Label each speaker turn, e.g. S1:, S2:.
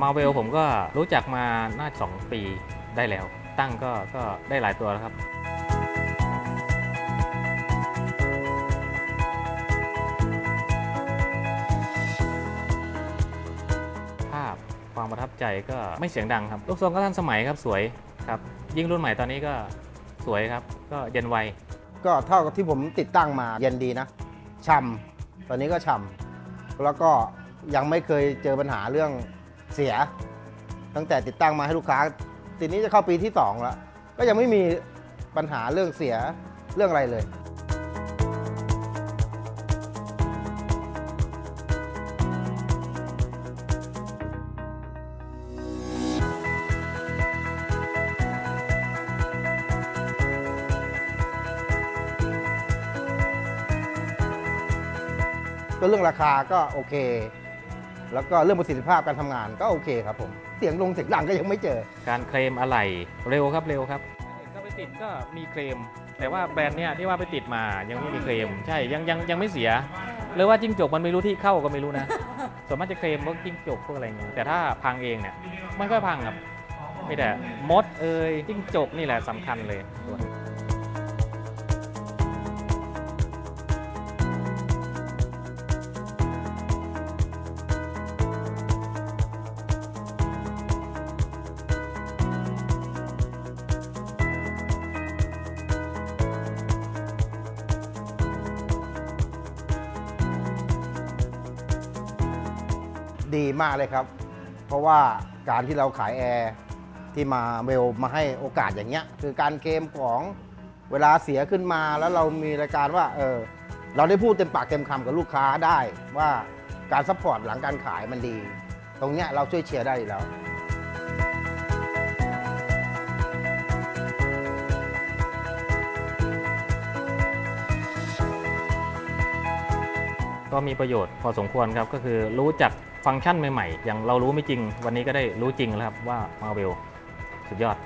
S1: มาเวลผมก็รู้จักมาน่าสองปีได้แล้ว ตั้งก็ก็ได้หลายตัวแล้วครับภาพความประทับใจก็ไม่เสียงดังครับ ลูกทรงก็ทันสมัยครับสวยครับ ยิ่งรุ่นใหม่ตอนนี้ก็สวยครับ ก็เย็นไว
S2: ก็เท่ากับที่ผมติดตั้งมาเย็นดีนะช่ำตอนนี้ก็ช่ำแล้วก็ยังไม่เคยเจอปัญหาเรื่อง เสีย ตั้งแต่ติดตั้งมาให้ลูกค้าทีนี้จะเข้าปีที่สองแล้ว ก็ยังไม่มีปัญหาเรื่องเสียเรื่องอะไรเลยก็เรื่องราคาก็โอเค แล้วก็เรื่องประสิทธิภาพการทำงานก็โอเคครับผม เสียงลงเสียงดังก็ยังไม่เจอ
S1: การเคลมอะไหล่เร็วครับเร็วครับก็ไปติดก็มีเคลม แต่ว่าแบรนด์เนี้ยที่ว่าไปติดมายังไม่มีเคลม ใช่ยังยังยังไม่เสียหรือว่าจิ้งจกมันไม่รู้ที่เข้าก็ไม่รู้นะ ส่วนมากจะเคลมพวกจิ้งจกพวกอะไรเงี้ยแต่ถ้าพังเองเนี่ยไม่ค่อยพังครับมีแต่มดเอ่ยจิ้งจกนี่แหละสำคัญเลยตัว
S2: ดีมากเลยครับ เพราะว่าการที่เราขายแอร์ที่มาเวลมาให้โอกาสอย่างเงี้ย คือการเกมของเวลาเสียขึ้นมาแล้วเรามีรายการว่าเออเราได้พูดเต็มปากเต็มคำกับลูกค้าได้ว่าการซัพพอร์ตหลังการขายมันดี ตรงเนี้ยเราช่วยเชียร์ได้แล้ว
S1: ก็มีประโยชน์พอสมควรครับ ก็คือรู้จักฟังก์ชันใหม่ๆ อย่างเรารู้ไม่จริง วันนี้ก็ได้รู้จริงแล้วครับว่ามาเวลสุดยอด